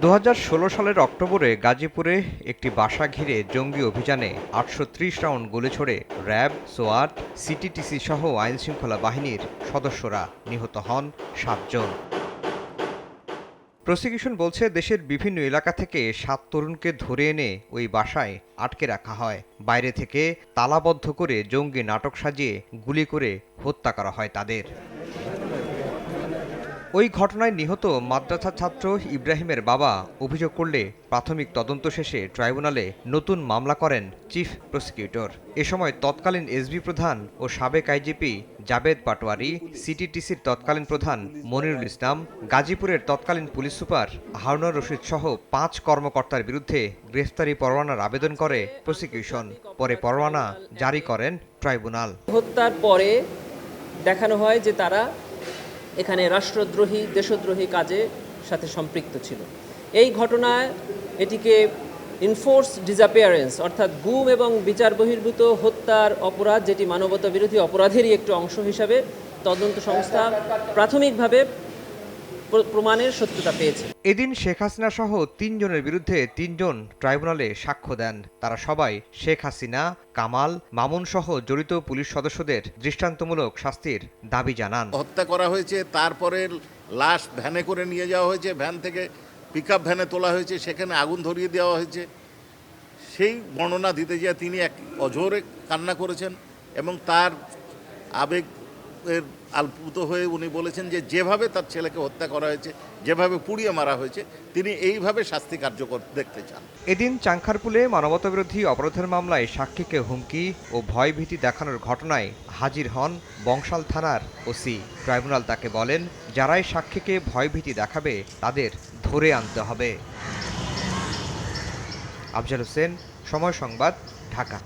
দু হাজার ষোলো সালের অক্টোবরে গাজীপুরে একটি বাসা ঘিরে জঙ্গি অভিযানে আটশো ত্রিশ রাউন্ড গুলি ছোড়ে র্যাব সোয়াট সিটিটিসি সহ আইনশৃঙ্খলা বাহিনীর সদস্যরা নিহত হন সাতজন। প্রসিকিউশন বলছে, দেশের বিভিন্ন এলাকা থেকে সাত তরুণকে ধরে এনে ওই বাসায় আটকে রাখা হয়। বাইরে থেকে তালাবদ্ধ করে জঙ্গি নাটক সাজিয়ে গুলি করে হত্যা করা হয় তাদের। ওই ঘটনায় নিহত মাদ্রাসা ছাত্র ইব্রাহিমের বাবা অভিযোগ করলে প্রাথমিক তদন্ত শেষে ট্রাইব্যুনালে নতুন মামলা করেন চিফ প্রসিকিউটর। এ সময় তৎকালীন এসবি প্রধান ও সাবেক আইজিপি জাবেদ পাটোয়ারি, সিটিটিসির তৎকালীন প্রধান মনিরুল ইসলাম, গাজীপুরের তৎকালীন পুলিশ সুপার হারুনুর রশিদ সহ পাঁচ কর্মকর্তার বিরুদ্ধে গ্রেফতারি পরোয়ানার আবেদন করে প্রসিকিউশন। পরে পরোয়ানা জারি করেন ট্রাইব্যুনাল। হত্যার পরে দেখানো হয় যে তারা এখানে রাষ্ট্রদ্রোহী, দেশদ্রোহী কাজে সাথে সম্পৃক্ত ছিল। এই ঘটনায় এটিকে ইনফোর্স ডিসঅ্যাপিয়ারেন্স অর্থাৎ গুম এবং বিচার বহির্ভূত হত্যার অপরাধ, যেটি মানবতা বিরোধী অপরাধেরই একটি অংশ হিসাবে তদন্ত সংস্থা প্রাথমিকভাবে প্র- প্রমাণের সত্যতা পেয়েছে। এদিন শেখ হাসিনা সহ তিনজনের বিরুদ্ধে তিনজন ট্রাইব্যুনালে সাক্ষ্য দেন। তারা সবাই শেখ হাসিনা কামাল মামুন সহ জড়িত পুলিশ সদস্যদের দৃষ্টান্তমূলক শাস্তির দাবি জানান। হত্যা করা হয়েছে তারপরে লাশ ভ্যানে করে নিয়ে যাওয়া হয়েছে ভ্যান থেকে পিক ভ্যানে তোলা হয়েছে সেখানে আগুন ধরিয়ে দেওয়া হয়েছে। সেই বর্ণনা দিতে গিয়ে তিনি এক অঝোরে কান্না করেছেন এবং তার আবেগের আলপুত হয়ে উনি বলেছেন যে যেভাবে তার ছেলেকে হত্যা করা হয়েছে, যেভাবে পুড়িয়ে মারা হয়েছে, তিনি এইভাবে শাস্তি কার্যকর দেখতে চান। এদিন চাংখারপুলে মানবতাবিরোধী অপরাধের মামলায় সাক্ষীকে হুমকি ও ভয়ভীতি দেখানোর ঘটনায় হাজির হন বংশাল থানার ওসি। ট্রাইব্যুনাল তাকে বলেন, যারাই সাক্ষীকে ভয়ভীতি দেখাবে, তাদের ধরে আনতে হবে। আফজাল হোসেন, সময় সংবাদ, ঢাকা।